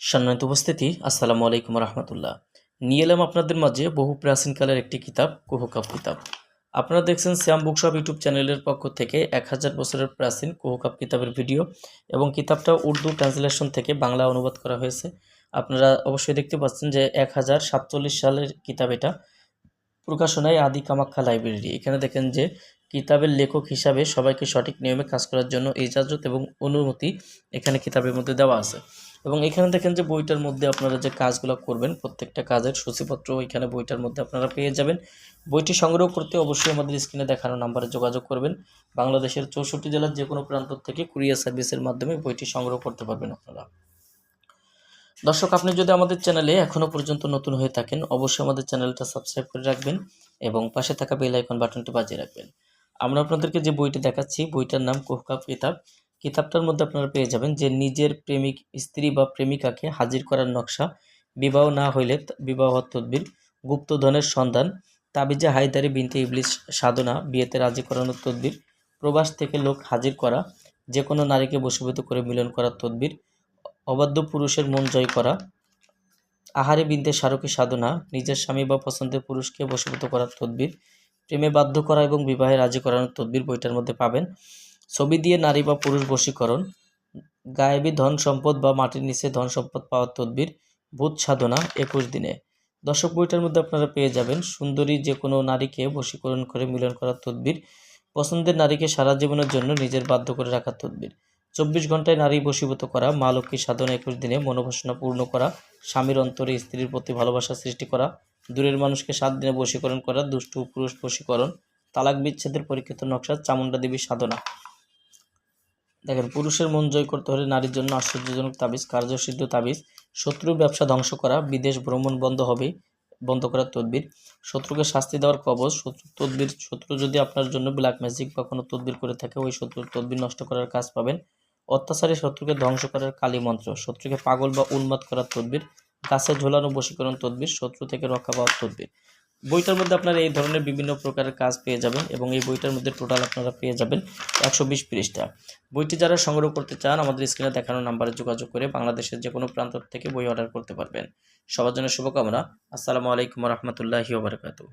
সম্মানিত উপস্থিতি, আসসালামু আলাইকুম রহমতুল্লাহ। নিয়ে এলাম আপনাদের মাঝে বহু প্রাচীনকালের একটি কিতাব কুহুকাপ কিতাব। আপনারা দেখছেন শ্যাম বুকশপ ইউটিউব চ্যানেলের পক্ষ থেকে এক হাজার বছরের প্রাচীন কুহুকাপ কিতাবের ভিডিও এবং কিতাবটা উর্দু ট্রান্সলেশন থেকে বাংলা অনুবাদ করা হয়েছে। আপনারা অবশ্যই দেখতে পাচ্ছেন যে এক হাজার সাতচল্লিশ সালের কিতাব এটা প্রকাশনায় আদি কামাখ্যা লাইব্রেরি। এখানে দেখেন যে কিতাবের লেখক হিসাবে সবাইকে সঠিক নিয়মে কাজ করার জন্য ইজাজত এবং অনুমতি এখানে কিতাবের মধ্যে দেওয়া আছে। এবং এখানে দেখেন যে বইটার মধ্যে আপনারা যে কাজগুলো করবেন, প্রত্যেকটা কাজের সূচিপত্র এখানে বইটার মধ্যে আপনারা পেয়ে যাবেন। বইটি সংগ্রহ করতে অবশ্যই আমাদের স্ক্রিনে দেখানো নাম্বারে যোগাযোগ করবেন। বাংলাদেশের চৌষট্টি জেলার যে কোনো প্রান্ত থেকে কুরিয়ার সার্ভিসের মাধ্যমে বইটি সংগ্রহ করতে পারবেন আপনারা। দর্শক, আপনি যদি আমাদের চ্যানেলে এখনও পর্যন্ত নতুন হয়ে থাকেন, অবশ্যই আমাদের চ্যানেলটা সাবস্ক্রাইব করে রাখবেন এবং পাশে থাকা বেল আইকন বাটনটি বাজিয়ে রাখবেন। আমরা আপনাদেরকে যে বইটি দেখাচ্ছি, বইটার নাম কুহকাপ কিতাব। কিতাবটার মধ্যে আপনারা পেয়ে যাবেন যে নিজের প্রেমিক স্ত্রী বা প্রেমিকাকে হাজির করার নকশা, বিবাহ না হইলে বিবাহ তদ্বির, গুপ্তধনের সন্ধান, তাবিজে হায়দারি বিনতে ইবলিশ সাধনা, বিয়েতে রাজি করানোর তদ্বির, প্রবাস থেকে লোক হাজির করা যে কোনো নারীকে বশীভূত করে মিলন করার তদ্বির, অবাধ্য পুরুষের মন জয় করা, আহারে বিনতে স্মারকী সাধনা, নিজের স্বামী বা পছন্দের পুরুষকে বসীভূত করার তদ্বির প্রেমে বাধ্য করা এবং বিবাহে রাজি করানোর তদ্বির বইটার মধ্যে পাবেন। ছবি দিয়ে নারী বা পুরুষ বশীকরণ, গায়েবী ধন সম্পদ বা মাটির নিচে ধন সম্পদ পাওয়ার তদ্বির, ভূত সাধনা একুশ দিনে। দর্শক বইটার মধ্যে আপনারা পেয়ে যাবেন সুন্দরী যে কোনো নারীকে বশীকরণ করে মিলন করার তদ্বির, পছন্দের নারীকে সারা জীবনের জন্য নিজের বাধ্য করে রাখার তদ্বির। চব্বিশ ঘন্টায় নারী বশীভূত করা, মা লক্ষ্মী সাধনা একুশ দিনে মনোবাসনা পূর্ণ করা, স্বামীর অন্তরে স্ত্রীর প্রতি ভালোবাসা সৃষ্টি করা দূরের মানুষকে সাত দিনে বশীকরণ করা, দুষ্টু পুরুষ বশীকরণ, তালাক বিচ্ছেদের পরীক্ষিত নকশা, চামুণ্ডা দেবীর সাধনা। দেখেন, পুরুষের মন জয় করতে হলে নারীর জন্য আশ্চর্যজনক তাবিজ, কার্যসিদ্ধ তাবিজ, শত্রুর ব্যবসা ধ্বংস করা, বিদেশ ভ্রমণ বন্ধ হবে, বন্ধ করার তদবির, শত্রুকে শাস্তি দেওয়ার কবচ, শত্রু তদবির, শত্রু যদি আপনার জন্য ব্ল্যাক ম্যাজিক বা কোনো তদবির করে থাকে, ওই শত্রুর তদবির নষ্ট করার কাজ পাবেন। অত্যাচারী শত্রুকে ধ্বংস করার কালী মন্ত্র, শত্রুকে পাগল বা উন্মাদ করার তদবির গাছে ঝোলানো বশীকরণ তদবির, শত্রু থেকে রক্ষা পাওয়ার তদবির। বইটার মধ্যে আপনারা এই ধরনের বিভিন্ন প্রকারের কাজ পেয়ে যাবেন এবং এই বইটার মধ্যে টোটাল আপনারা পেয়ে যাবেন একশো বিশ পৃষ্ঠা। বইটি যারা সংগ্রহ করতে চান, আমাদের স্ক্রিনে দেখানো নাম্বারে যোগাযোগ করে বাংলাদেশের যে কোনো প্রান্ত থেকে বই অর্ডার করতে পারবেন। সবার জন্য শুভকামনা। আসসালামু আলাইকুম রহমতুল্লাহি ওবরাকাতু